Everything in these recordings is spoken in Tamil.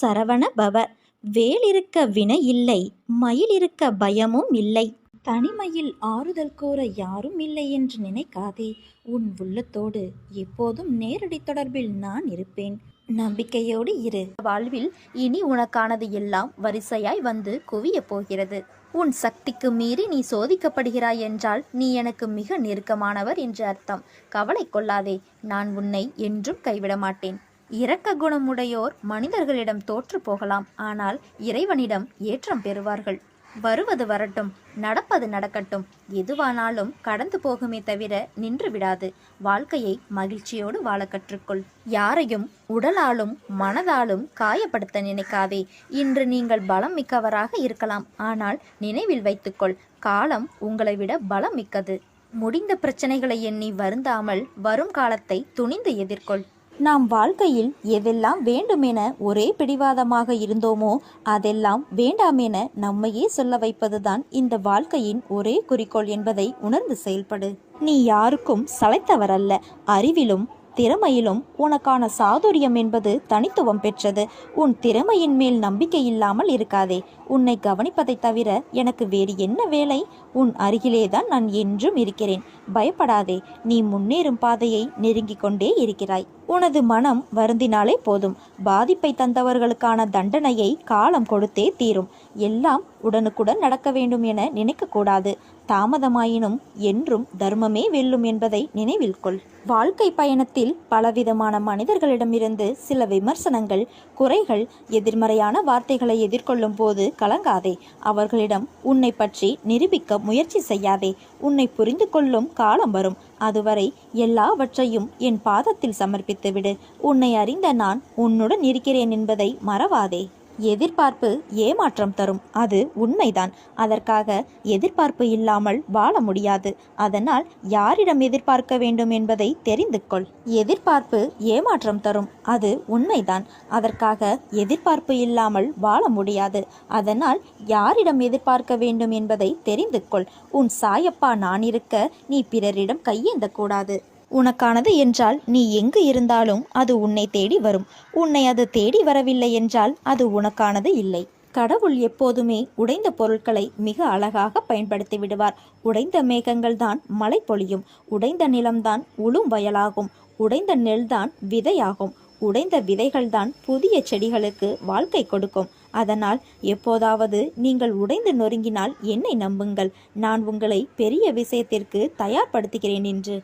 சரவண பவ. வேல் இருக்க வினை இல்லை மயில் இருக்க பயமும் இல்லை. தனிமையில் ஆறுதல் கூற யாரும் இல்லை என்று நினைக்காதே. உன் உள்ளத்தோடு எப்போதும் நேரடி தொடர்பில் நான் இருப்பேன். நம்பிக்கையோடு இரு. வாழ்வில் இனி உனக்கானது எல்லாம் வரிசையாய் வந்து குவியப் போகிறது. உன் சக்திக்கு மீறி நீ சோதிக்கப்படுகிறாய் என்றால் நீ எனக்கு மிக நெருக்கமானவர் என்று அர்த்தம். கவலை கொள்ளாதே. நான் உன்னை என்றும் கைவிட மாட்டேன் இரக்க குணமுடையோர் மனிதர்களிடம் தோற்று போகலாம். ஆனால் இறைவனிடம் ஏற்றம் பெறுவார்கள். வருவது வரட்டும் நடப்பது நடக்கட்டும். எதுவானாலும் கடந்து போகுமே தவிர நின்று விடாது. வாழ்க்கையை மகிழ்ச்சியோடு வாழ கற்றுக்கொள். யாரையும் உடலாலும் மனதாலும் காயப்படுத்த நினைக்காதே. இன்று நீங்கள் பலம் மிக்கவராக இருக்கலாம். ஆனால் நினைவில் வைத்துக்கொள் காலம் உங்களை விட பலம் மிக்கது. முடிந்த பிரச்சனைகளை எண்ணி வருந்தாமல் வரும் காலத்தை துணிந்து எதிர்கொள். நாம் வாழ்க்கையில் எதெல்லாம் வேண்டுமென ஒரே பிடிவாதமாக இருந்தோமோ அதெல்லாம் வேண்டாமென நம்மையே சொல்ல வைப்பதுதான் இந்த வாழ்க்கையின் ஒரே குறிக்கோள் என்பதை உணர்ந்து செயல்படு. நீ யாருக்கும் சளைத்தவரல்ல. அறிவிலும் திறமையிலும் உனக்கான சாதுரியம் என்பது தனித்துவம் பெற்றது. உன் திறமையின் மேல் நம்பிக்கை இல்லாமல் இருக்காதே. உன்னை கவனிப்பதைத் தவிர எனக்கு வேறு என்ன வேலை? உன் அருகிலேதான் நான் என்றும் இருக்கிறேன். பயப்படாதே நீ முன்னேறும் பாதையை நெருங்கிக் கொண்டே இருக்கிறாய். உனது மனம் வருந்தினாலே போதும். பாதிப்பை தந்தவர்களுக்கான தண்டனையை காலம் கொடுத்தே தீரும். எல்லாம் உடனுக்குடன் நடக்க வேண்டும் என நினைக்கக்கூடாது. தாமதமாயினும் என்றும் தர்மமே வெல்லும் என்பதை நினைவில் கொள். வாழ்க்கை பயணத்தில் பலவிதமான மனிதர்களிடமிருந்து சில விமர்சனங்கள் குறைகள் எதிர்மறையான வார்த்தைகளை எதிர்கொள்ளும் போது கலங்காதே. அவர்களிடம் உன்னை பற்றி நிரூபிக்க முயற்சி செய்யாதே. உன்னை புரிந்து கொள்ளும் காலம் வரும். அதுவரை எல்லாவற்றையும் என் பாதத்தில் சமர்ப்பித்துவிடு. உன்னை அறிந்த நான் உன்னுடன் இருக்கிறேன் என்பதை மறவாதே. எதிர்பார்ப்பு ஏமாற்றம் தரும். அது உண்மைதான். அதற்காக எதிர்பார்ப்பு இல்லாமல் வாழ முடியாது. அதனால் யாரிடம் எதிர்பார்க்க வேண்டும் என்பதை தெரிந்து கொள். எதிர்பார்ப்பு ஏமாற்றம் தரும். அது உண்மைதான். அதற்காக எதிர்பார்ப்பு இல்லாமல் வாழ முடியாது. அதனால் யாரிடம் எதிர்பார்க்க வேண்டும் என்பதை தெரிந்து கொள். உன் சாயப்பா நான் இருக்க நீ பிறரிடம் கையேந்தக்கூடாது. உனக்கானது என்றால் நீ எங்கு இருந்தாலும் அது உன்னை தேடி வரும். உன்னை அது தேடி வரவில்லை என்றால் அது உனக்கானது இல்லை. கடவுள் எப்போதுமே உடைந்த பொருட்களை மிக அழகாக பயன்படுத்தி விடுவார். உடைந்த மேகங்கள் தான் மழை பொழியும். உடைந்த நிலம்தான் உளும் வயலாகும். உடைந்த நெல்தான் விதையாகும். உடைந்த விதைகள்தான் புதிய செடிகளுக்கு வாழ்க்கை கொடுக்கும். அதனால் எப்போதாவது நீங்கள் உடைந்து நொறுங்கினால் என்னை நம்புங்கள். நான் உங்களை பெரிய விஷயத்திற்கு தயார்படுத்துகிறேன் என்று.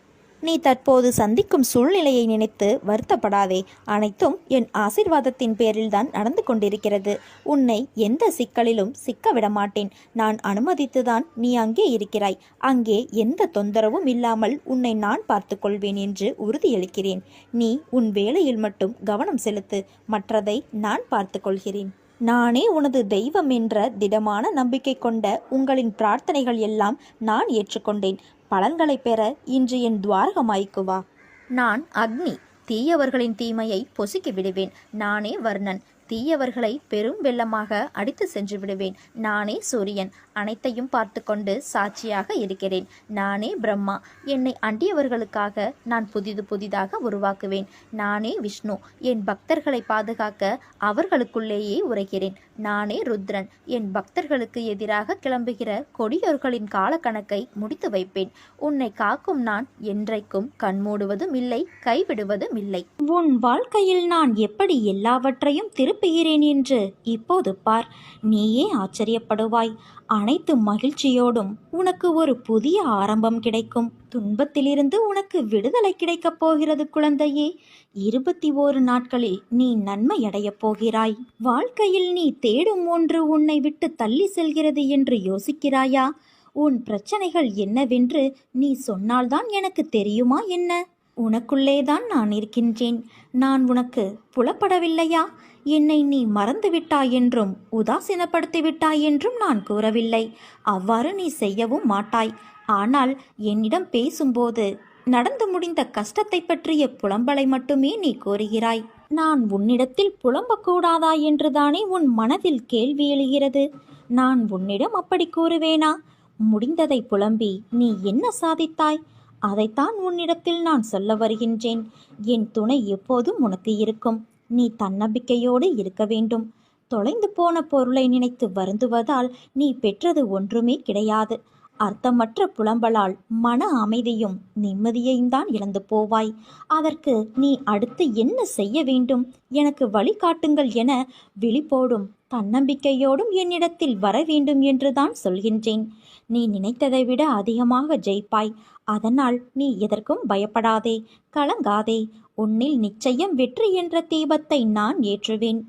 நீ தற்போது சந்திக்கும் சூழ்நிலையை நினைத்து வருத்தப்படாதே. அனைத்தும் என் ஆசிர்வாதத்தின் பேரில்தான் நடந்து கொண்டிருக்கிறது. உன்னை எந்த சிக்கலிலும் சிக்க விடமாட்டேன் நான் அனுமதித்துதான் நீ அங்கே இருக்கிறாய். அங்கே எந்த தொந்தரவும் இல்லாமல் உன்னை நான் பார்த்து கொள்வேன் என்று உறுதியளிக்கிறேன். நீ உன் வேலையில் மட்டும் கவனம் செலுத்து. மற்றதை நான் பார்த்துக்கொள்கிறேன் நானே உனது தெய்வம் என்ற திடமான நம்பிக்கை கொண்ட உங்களின் பிரார்த்தனைகள் எல்லாம் நான் ஏற்றுக்கொண்டேன். பலன்களை பெற இன்று என் துவாரகமாய்க்கு வா. நான் அக்னி தீயவர்களின் தீமையை பொசுக்கி விடுவேன். நானே வர்ணன். தீயவர்களை பெரும் வெள்ளமாக அடித்து சென்று விடுவேன். நானே சூரியன். அனைத்தையும் பார்த்து கொண்டு சாட்சியாக இருக்கிறேன். நானே பிரம்மா. என்னை அண்டியவர்களுக்காக நான் புதிது புதிதாக உருவாக்குவேன். நானே விஷ்ணு. என் பக்தர்களை பாதுகாக்க அவர்களுக்குள்ளேயே உரைகிறேன் நானே ருத்ரன். என் பக்தர்களுக்கு எதிராக கிளம்புகிற கொடியோர்களின் காலக்கணக்கை முடித்து வைப்பேன். உன்னை காக்கும் நான் என்றைக்கும் கண்மூடுவதும் இல்லை கைவிடுவதும் இல்லை. உன் வாழ்க்கையில் நான் எப்படி எல்லாவற்றையும் திருப்புகிறேன் என்று இப்போது பார். நீயே ஆச்சரியப்படுவாய். அனைத்து மகிழ்ச்சியோடும் உனக்கு ஒரு புதிய ஆரம்பம் கிடைக்கும். துன்பத்திலிருந்து உனக்கு விடுதலை கிடைக்கப் போகிறது குழந்தையே. இருபத்தி ஓரு நாட்களில் நீ நன்மை அடையப் போகிறாய். வாழ்க்கையில் நீ தேடும் ஒன்று உன்னை விட்டு தள்ளி செல்கிறது என்று யோசிக்கிறாயா? உன் பிரச்சனைகள் என்னவென்று நீ சொன்னால்தான் எனக்கு தெரியுமா என்ன? உனக்குள்ளேதான் நான் இருக்கின்றேன். நான் உனக்கு புலப்படவில்லையா? என்னை நீ மறந்துவிட்டாய் என்றும் உதாசீனப்படுத்திவிட்டாய் என்றும் நான் கூறவில்லை. அவ்வாறு நீ செய்யவும் மாட்டாய். ஆனால் என்னிடம் பேசும்போது நடந்து முடிந்த கஷ்டத்தை பற்றிய புலம்பலை மட்டுமே நீ கோருகிறாய் நான் உன்னிடத்தில் புலம்பக்கூடாதா என்றுதானே உன் மனதில் கேள்வி எழுகிறது? நான் உன்னிடம் அப்படி கூறுவேனா? முடிந்ததை புலம்பி நீ என்ன சாதித்தாய்? அதைத்தான் உன்னிடத்தில் நான் சொல்ல வருகின்றேன். என் துணை எப்போதும் உனக்கு இருக்கும். நீ தன்னம்பிக்கையோடு இருக்க வேண்டும். தொலைந்து போன பொருளை நினைத்து வருந்துவதால் நீ பெற்றது ஒன்றுமே கிடையாது. அர்த்தமற்ற புலம்பலால் மன அமைதியும் நிம்மதியையும் தான் இழந்து போவாய். அதற்கு நீ அடுத்து என்ன செய்ய வேண்டும்? எனக்கு வழிகாட்டுங்கள் என விழிப்போடும் தன்னம்பிக்கையோடும் என்னிடத்தில் வர வேண்டும் என்றுதான் சொல்கின்றேன். நீ நினைத்ததை விட அதிகமாக ஜெயிப்பாய். அதனால் நீ எதற்கும் பயப்படாதே கலங்காதே. உன்னில் நிச்சயம் வெற்றி என்ற தீபத்தை நான் ஏற்றுவேன்.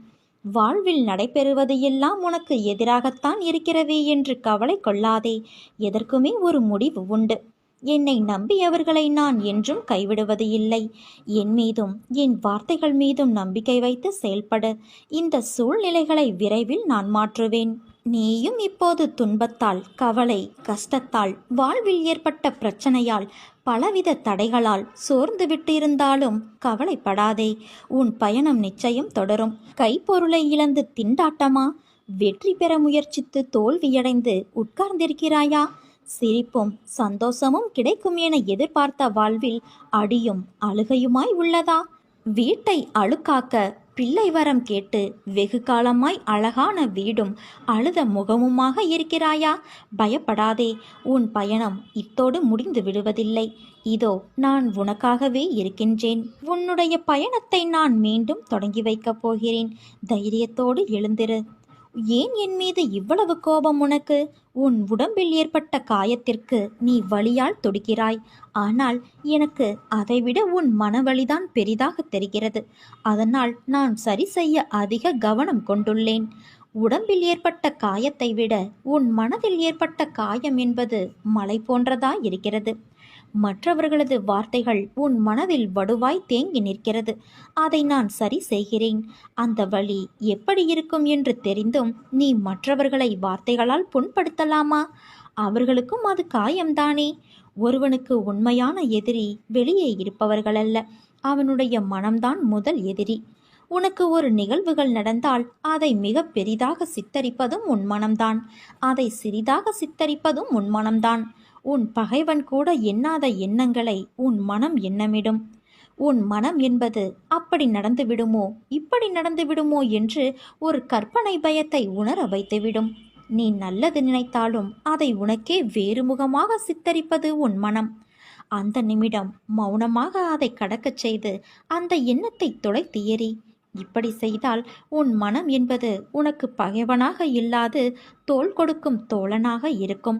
வாழ்வில் நடைபெறுவது எல்லாம் உனக்கு எதிராகத்தான் இருக்கிறதே என்று கவலை கொள்ளாதே. எதற்குமே ஒரு முடிவு உண்டு. என்னை நம்பியவர்களை நான் என்றும் கைவிடுவது இல்லை. என் மீதும் என் வார்த்தைகள் மீதும் நம்பிக்கை வைத்து செயல்படு. இந்த சூழ்நிலைகளை விரைவில் நான் மாற்றுவேன். நீயும் இப்போது துன்பத்தால் கவலை கஷ்டத்தால் வாழ்வில் ஏற்பட்ட பிரச்சனையால் பலவித தடைகளால் சோர்ந்து விட்டிருந்தாலும் கவலைப்படாதே. உன் பயணம் நிச்சயம் தொடரும். கைப்பொருளை இழந்து திண்டாட்டமா? வெற்றி பெற முயற்சித்து தோல்வியடைந்து உட்கார்ந்திருக்கிறாயா? சிரிப்பும் சந்தோஷமும் கிடைக்கும் என எதிர்பார்த்த வாழ்வில் அடியும் அழுகையுமாய் உள்ளதா? வீட்டை அழுக்காக்க பிள்ளை வரம் கேட்டு வெகு காலமாய் அழகான வீடும் அழுத முகமுமாக இருக்கிறாயா? பயப்படாதே உன் பயணம் இத்தோடு முடிந்து விடுவதில்லை. இதோ நான் உனக்காகவே இருக்கின்றேன். உன்னுடைய பயணத்தை நான் மீண்டும் தொடங்கி வைக்கப் போகிறேன். தைரியத்தோடு எழுந்திரு. ஏன் என் மீது இவ்வளவு கோபம் உனக்கு? உன் உடம்பில் ஏற்பட்ட காயத்திற்கு நீ வலியால் தொடுக்கிறாய். ஆனால் எனக்கு அதைவிட உன் மனவழிதான் பெரிதாக தெரிகிறது. அதனால் நான் சரி செய்ய அதிக கவனம் கொண்டுள்ளேன். உடம்பில் ஏற்பட்ட காயத்தை விட உன் மனதில் ஏற்பட்ட காயம் என்பது மலை போன்றதா இருக்கிறது மற்றவர்களது வார்த்தைகள் உன் மனதில் வடுவாய் தேங்கி நிற்கிறது. அதை நான் சரி செய்கிறேன். அந்த வழி எப்படி இருக்கும் என்று தெரிந்தும் நீ மற்றவர்களை வார்த்தைகளால் புண்படுத்தலாமா? அவர்களுக்கும் அது காயம்தானே? ஒருவனுக்கு உண்மையான எதிரி வெளியே இருப்பவர்கள் அல்ல அவனுடைய மனம்தான் முதல் எதிரி. உனக்கு ஒரு நிகழ்வுகள் நடந்தால் அதை மிக பெரிதாக சித்தரிப்பதும் உன் மனம்தான். அதை சிறிதாக சித்தரிப்பதும் உன் மனம்தான். உன் பகைவன் கூட எண்ணாத எண்ணங்களை உன் மனம் எண்ணமிடும். உன் மனம் என்பது அப்படி நடந்து விடுமோ இப்படி நடந்து விடுமோ என்று ஒரு கற்பனை பயத்தை உணர வைத்துவிடும். நீ நல்லது நினைத்தாலும் அதை உனக்கே வேறு முகமாக சித்தரிப்பது உன் மனம். அந்த நிமிடம் மௌனமாக அதை கடக்கச் செய்து அந்த எண்ணத்தை தொலைத்து எறி இப்படி செய்தால் உன் மனம் என்பது உனக்கு பகைவனாக இல்லாது தோல் கொடுக்கும் தோழனாக இருக்கும்.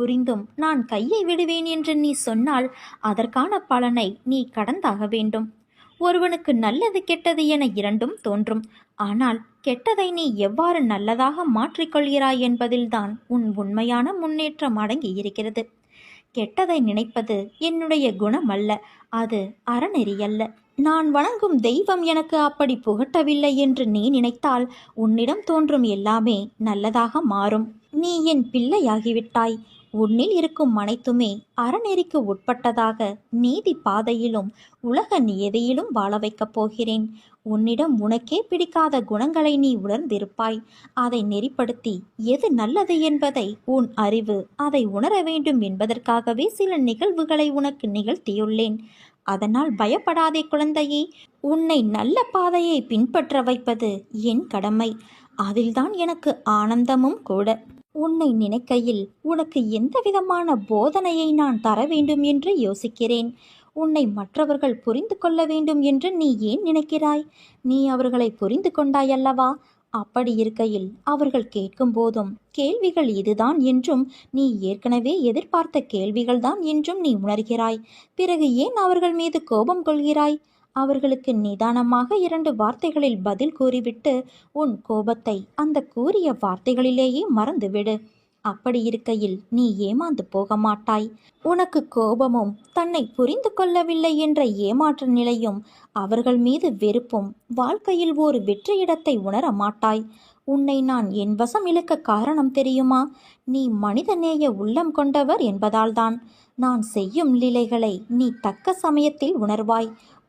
புரிந்தும். நான் கையை விடுவேன் என்று நீ சொன்னால் அதற்கான பலனை நீ கடந்தாக வேண்டும். ஒருவனுக்கு நல்லது கெட்டது என இரண்டும் தோன்றும். ஆனால் கெட்டதை நீ எவ்வாறு நல்லதாக மாற்றிக்கொள்கிறாய் என்பதில்தான் உன் உண்மையான முன்னேற்றம் அடங்கி இருக்கிறது. கெட்டதை நினைப்பது என்னுடைய குணம் அல்ல அது அறநெறி அல்ல நான் வணங்கும் தெய்வம் எனக்கு அப்படி புகட்டவில்லை என்று நீ நினைத்தால் உன்னிடம் தோன்றும் எல்லாமே நல்லதாக மாறும். நீ என் பிள்ளையாகிவிட்டாய். உன்னில் இருக்கும் அனைத்துமே அறநெறிக்கு உட்பட்டதாக நீதி பாதையிலும் உலக நியதியிலும் வாழ வைக்கப் போகிறேன். உன்னிடம் உனக்கே பிடிக்காத குணங்களை நீ உணர்ந்திருப்பாய். அதை நெறிப்படுத்தி எது நல்லது என்பதை உன் அறிவு அதை உணர வேண்டும் என்பதற்காகவே சில நிகழ்வுகளை உனக்கு நிகழ்த்தியுள்ளேன். அதனால் பயப்படாதே குழந்தையே. உன்னை நல்ல பாதையை பின்பற்ற வைப்பது என் கடமை. அதில்தான் எனக்கு ஆனந்தமும் கூட. உன்னை நினைக்கையில் உனக்கு எந்த விதமான போதனையை நான் தர வேண்டும் என்று யோசிக்கிறேன். உன்னை மற்றவர்கள் புரிந்து கொள்ள வேண்டும் என்று நீ ஏன் நினைக்கிறாய்? நீ அவர்களை புரிந்து கொண்டாயல்லவா அப்படி இருக்கையில் அவர்கள் கேட்கும் போதும் கேள்விகள் இதுதான் என்றும் நீ ஏற்கனவே எதிர்பார்த்த கேள்விகள்தான் என்றும் நீ உணர்கிறாய். பிறகு ஏன் அவர்கள் மீது கோபம் கொள்கிறாய்? அவர்களுக்கு நிதானமாக இரண்டு வார்த்தைகளில் பதில் கூறிவிட்டு உன் கோபத்தை அந்த கூறிய வார்த்தைகளிலேயே மறந்துவிடு. அப்படி இருக்கையில் நீ ஏமாந்து போக மாட்டாய். உனக்கு கோபமும் தன்னை புரிந்து கொள்ளவில்லை என்ற ஏமாற்ற நிலையும் அவர்கள் மீது வெறுப்பும் வாழ்க்கையில் ஒரு வெற்றியிடத்தை உணர மாட்டாய். உன்னை நான் என் வசம் இழுக்க காரணம் தெரியுமா? நீ மனிதநேய உள்ளம் கொண்டவர் என்பதால்தான். நான் செய்யும் லீலைகளை நீ தக்க சமயத்தில் உணர்வாய்.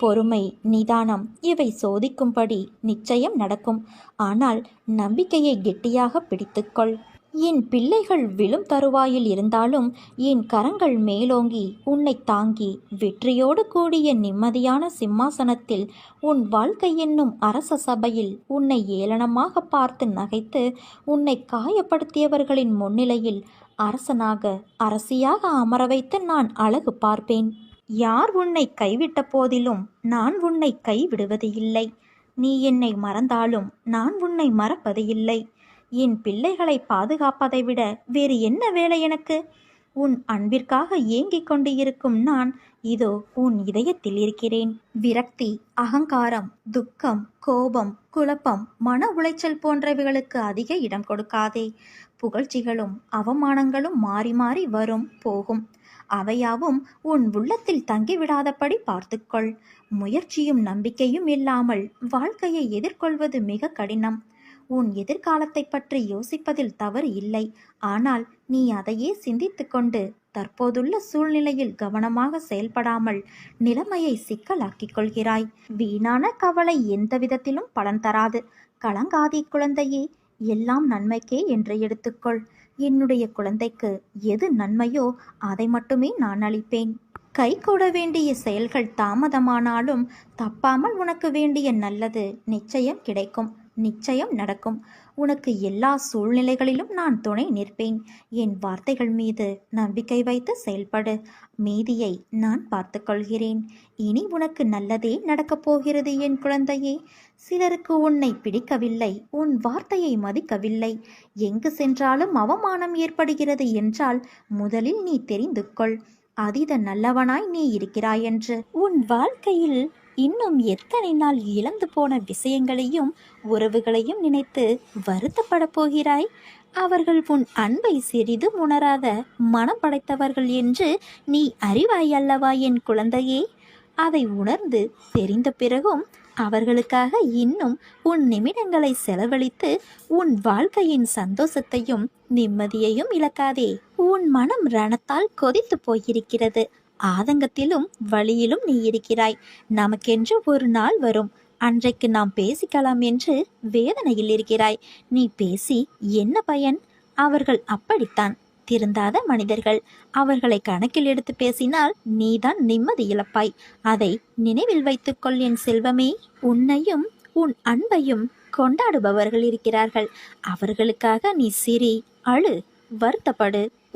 பொறுமை நிதானம் இவை சோதிக்கும்படி நிச்சயம் நடக்கும். ஆனால் நம்பிக்கையை கெட்டியாக பிடித்துக்கொள். என் பிள்ளைகள் விழும் தருவாயில் இருந்தாலும் என் கரங்கள் மேலோங்கி உன்னை தாங்கி வெற்றியோடு கூடிய நிம்மதியான சிம்மாசனத்தில் உன் வாழ்க்கை என்னும் அரச சபையில் உன்னை ஏளனமாக பார்த்து நகைத்து உன்னை காயப்படுத்தியவர்களின் முன்னிலையில் அரசனாக அரசியாக அமர வைத்து நான் அழகு பார்ப்பேன். யார் உன்னை கைவிட்ட போதிலும் நான் உன்னை கைவிடுவது இல்லை. நீ என்னை மறந்தாலும் நான் உன்னை மறப்பது இல்லை. என் பிள்ளைகளை பாதுகாப்பதை விட வேறு என்ன வேலை எனக்கு? உன் அன்பிற்காக ஏங்கிக் கொண்டு இருக்கும் நான் இதோ உன் இதயத்தில் இருக்கிறேன். விரக்தி அகங்காரம் துக்கம் கோபம் குழப்பம் மன உளைச்சல் போன்றவைகளுக்கு அதிக இடம் கொடுக்காதே. புகழ்ச்சிகளும் அவமானங்களும் மாறி மாறி வரும் போகும். அவையாவும் உன் உள்ளத்தில் தங்கிவிடாதபடி பார்த்துக்கொள். முயற்சியும் நம்பிக்கையும் இல்லாமல் வாழ்க்கையை எதிர்கொள்வது மிக கடினம். உன் எதிர்காலத்தை பற்றி யோசிப்பதில் தவறு இல்லை. ஆனால் நீ அதையே சிந்தித்துக்கொண்டு தற்போதுள்ள சூழ்நிலையில் கவனமாக செயல்படாமல் நிலைமையை சிக்கலாக்கிக் கொள்கிறாய். வீணான கவலை எந்த விதத்திலும் பலன் தராது. கலங்காதி குழந்தையே. எல்லாம் நன்மைக்கே என்று எடுத்துக்கொள். என்னுடைய குழந்தைக்கு எது நன்மையோ அதை மட்டுமே நான் அளிப்பேன். கை கூட வேண்டிய செயல்கள் தாமதமானாலும் தப்பாமல் உனக்கு வேண்டிய நல்லது நிச்சயம் கிடைக்கும். நிச்சயம் நடக்கும். உனக்கு எல்லா சூழ்நிலைகளிலும் நான் துணை நிற்பேன். என் வார்த்தைகள் மீது நம்பிக்கை வைத்து செயல்படு. மீதியை நான் பார்த்துக்கொள்கிறேன். இனி உனக்கு நல்லதே நடக்கப் போகிறது என் குழந்தையே. சிலருக்கு உன்னை பிடிக்கவில்லை உன் வார்த்தையை மதிக்கவில்லை. எங்கு சென்றாலும் அவமானம் ஏற்படுகிறது என்றால் முதலில் நீ தெரிந்து கொள். அதீத நல்லவனாய் நீ இருக்கிறாய் என்று உன் வாழ்க்கையில் இன்னும் எத்தனை நாள் இழந்து போன விஷயங்களையும் உறவுகளையும் நினைத்து வருத்தப்பட போகிறாய்? அவர்கள் உன் அன்பை சிறிதும் உணராத மனம் படைத்தவர்கள் என்று நீ அறிவாய் அல்லவா என் குழந்தையே? அதை உணர்ந்து தெரிந்த பிறகும் அவர்களுக்காக இன்னும் உன் நிமிடங்களை செலவழித்து உன் வாழ்க்கையின் சந்தோஷத்தையும் நிம்மதியையும் இழக்காதே. உன் மனம் ரணத்தால் கொதித்து போயிருக்கிறது. ஆதங்கத்திலும் வழியிலும் நீ இருக்கிறாய். நமக்கென்று ஒரு நாள் வரும். அன்றைக்கு நாம் பேசிக்கலாம் என்று வேதனையில் இருக்கிறாய். நீ பேசி என்ன பயன்? அவர்கள் அப்படித்தான். திருந்தாத மனிதர்கள். அவர்களை கணக்கில் எடுத்து பேசினால் நீதான் நிம்மதி இழப்பாய். அதை நினைவில் வைத்துக்கொள் என் செல்வமே. உன்னையும் உன் அன்பையும் கொண்டாடுபவர்கள் இருக்கிறார்கள். அவர்களுக்காக நீ சிரி அழு வருத்தப்படு.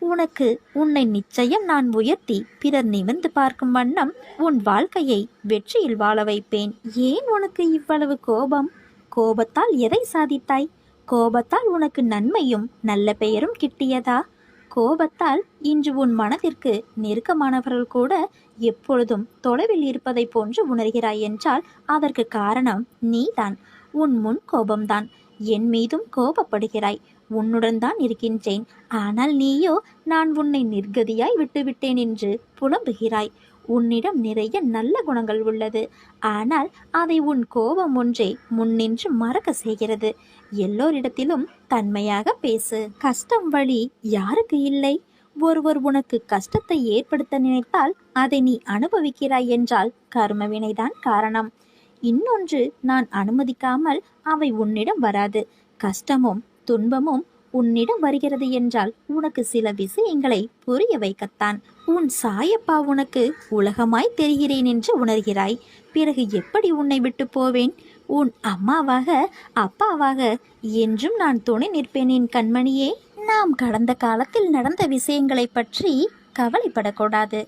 உனக்கு உன்னை நிச்சயம் நான் உயர்த்தி பிறர் நிமிர்ந்து பார்க்கும் வண்ணம் உன் வாழ்க்கையை வெற்றியில் வாழ வைப்பேன். ஏன் உனக்கு இவ்வளவு கோபம்? கோபத்தால் எதை சாதித்தாய்? கோபத்தால் உனக்கு நன்மையும் நல்ல பெயரும் கிட்டியதா? கோபத்தால் இன்று உன் மனதிற்கு நெருக்கமானவர்கள் கூட எப்பொழுதும் தொலைவில் இருப்பதை போன்று உணர்கிறாய் என்றால் அதற்கு காரணம் நீதான். உன் முன் கோபம்தான். என் மீதும் கோபப்படுகிறாய். உன்னுடன் தான் இருக்கின்றேன். ஆனால் நீயோ நான் உன்னை நிர்கதியாய் விட்டுவிட்டேன் என்று புலம்புகிறாய். உன்னிடம் நிறைய நல்ல குணங்கள் உள்ளது. ஆனால் அதை உன் கோபம் ஒன்றே முன்னின்று மறக்க செய்கிறது. எல்லோரிடத்திலும் தன்மையாக பேசு. கஷ்டம் வழி யாருக்கு இல்லை? ஒருவர் உனக்கு கஷ்டத்தை ஏற்படுத்த நினைத்தால் அதை நீ அனுபவிக்கிறாய் என்றால் கர்மவினைதான் காரணம். இன்னொன்று நான் அனுமதிக்காமல் அவை உன்னிடம் வராது. கஷ்டமும் துன்பமும் உன்னிடம் வருகிறது என்றால் உனக்கு சில விஷயங்களை புரிய வைக்கத்தான். உன் சாயப்பா உனக்கு உலகமாய் தெரிகிறேன் என்று உணர்கிறாய். பிறகு எப்படி உன்னை விட்டு போவேன்? உன் அம்மாவாக அப்பாவாக என்றும் நான் துணை நிற்பேன் என் கண்மணியே. நாம் கடந்த காலத்தில் நடந்த விஷயங்களை பற்றி கவலைப்படக்கூடாது.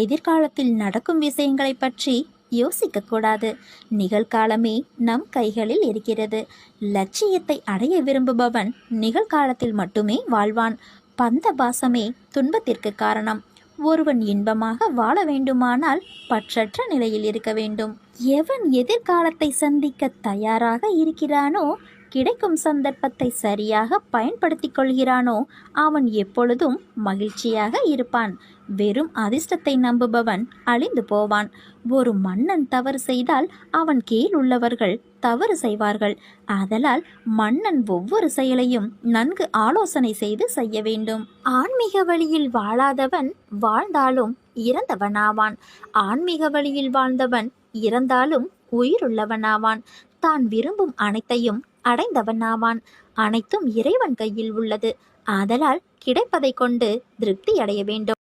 எதிர்காலத்தில் நடக்கும் விஷயங்களை பற்றி யோசிக்கக்கூடாது. நிகழ்காலமே நம் கைகளில் இருக்கிறது. லட்சியத்தை அடைய விரும்புபவன் நிகழ்காலத்தில் மட்டுமே வாழ்வான். பந்த பாசமே துன்பத்திற்கு காரணம். ஒருவன் இன்பமாக வாழ வேண்டுமானால் பற்றற்ற நிலையில் இருக்க வேண்டும். எவன் எதிர்காலத்தை சந்திக்க தயாராக இருக்கிறானோ கிடைக்கும் சந்தர்ப்பத்தை சரியாக பயன்படுத்தி கொள்கிறானோ அவன் எப்பொழுதும் மகிழ்ச்சியாக இருப்பான். வெறும் அதிர்ஷ்டத்தை நம்புபவன் அழிந்து போவான். ஒரு மன்னன் தவறு செய்தால் அவன் கீழ் உள்ளவர்கள் தவறு செய்வார்கள். ஆதலால் மன்னன் ஒவ்வொரு செயலையும் நன்கு ஆலோசனை செய்து செய்ய வேண்டும். ஆன்மீக வழியில் வாழாதவன் வாழ்ந்தாலும் இறந்தவனாவான். ஆன்மீக வழியில் வாழ்ந்தவன் இறந்தாலும் உயிருள்ளவனாவான். தான் விரும்பும் அனைத்தையும் அடைந்தவனாவான் அனைத்தும் இறைவன் கையில் உள்ளது. ஆதலால் கிடைப்பதை கொண்டு திருப்தி அடைய வேண்டும்.